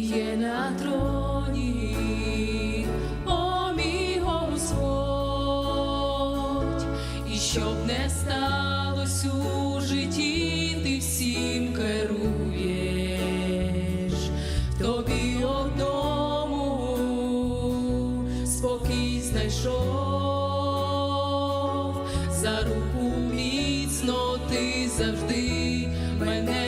є на троні, о мій і щоб не сталося у житті, ти всім керуєш, тобі одному спокій знайшов, за руку міцно ти завжди мене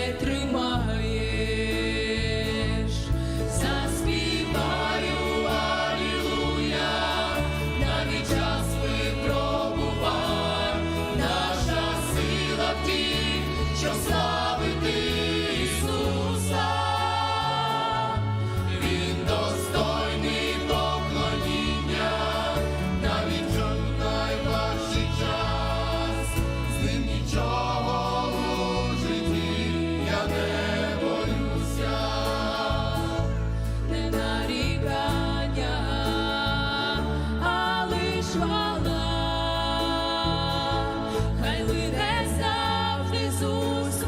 хай лине завжди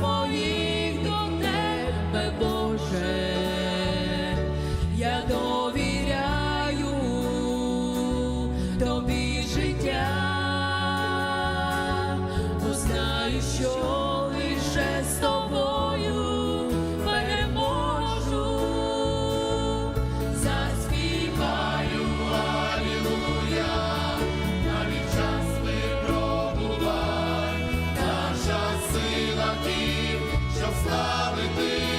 моїх до тебе, Боже, я довіряю тобі життя, бо що що славити.